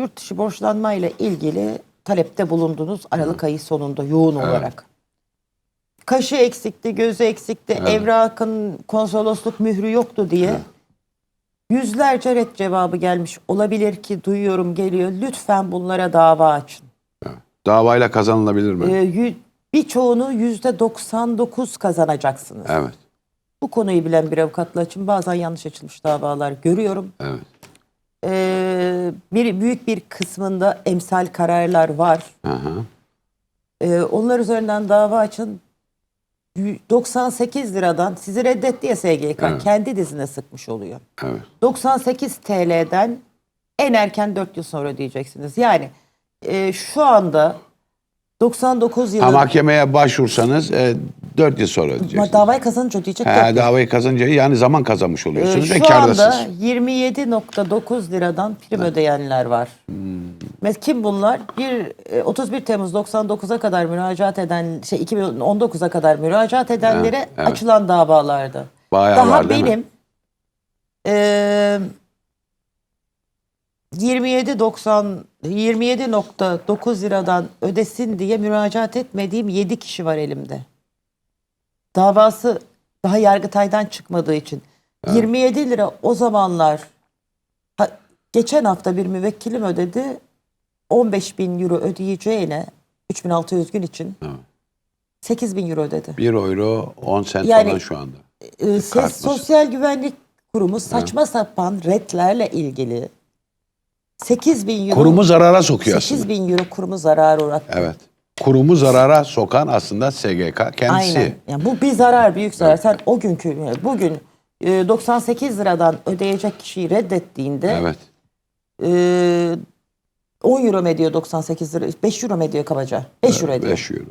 yurt dışı borçlanmayla ilgili talepte bulundunuz Aralık ayı sonunda yoğun olarak. Kaşı eksikti, gözü eksikti, evrakın konsolosluk mührü yoktu diye yüzlerce red cevabı gelmiş. Olabilir ki duyuyorum geliyor. Lütfen bunlara dava açın. Davayla kazanılabilir mi? Ee, birçoğunu yüzde 99 kazanacaksınız. Evet. Bu konuyu bilen bir avukatla için bazen yanlış açılmış davalar görüyorum. Evet. Bir büyük bir kısmında emsal kararlar var. Ee, onlar üzerinden dava açın. Y- 98 liradan sizi reddetti ya SGK Evet. kendi dizine sıkmış oluyor. Evet. 98 TL'den en erken 4 yıl sonra ödeyeceksiniz. Yani e, şu anda 99 Ha, yılın mahkemeye başvursanız e, 4 yıl sonra ödeyeceksiniz. davayı kazanınca ödeyecek dört Ha, yıl. davayı kazanınca yani zaman kazanmış Ee, oluyorsunuz ve şu kârdasınız. anda 27.9 liradan prim ödeyenler var. Hmm. Mes- Kim bunlar? Bir e, 31 Temmuz 99'a kadar müracaat eden şey 2019'a kadar müracaat edenlere Evet, evet. açılan davalardı. Bayağı Daha var değil mi? benim e, 27.90 27.9 liradan ödesin diye müracaat etmediğim 7 kişi var elimde. Davası daha Yargıtay'dan çıkmadığı için. 27 lira o zamanlar ha, geçen hafta bir müvekkilim ödedi. 15 bin euro ödeyeceğine 3600 gün için Evet. 8 bin euro ödedi. 1 euro 10 sent Yani- falan şu anda. Ee, ses, Kartmış. Sosyal Güvenlik Kurumu saçma sapan redlerle ilgili 8 bin euro Kurumu zarara sokuyor 8 aslında. bin euro kurumu zarar uğrattı. Evet. Kurumu zarara sokan aslında SGK kendisi. Aynen. Yani bu bir zarar, büyük zarar. Sen o günkü, bugün e, 98 liradan ödeyecek kişiyi reddettiğinde Evet. e, 10 euro mu ediyor 98 lira? 5 euro mu ediyor kabaca? 5 euro ediyor. 5 euro.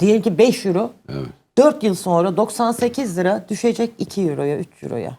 Diyelim ki 5 euro Evet. 4 yıl sonra 98 lira düşecek 2 euroya, 3 euroya.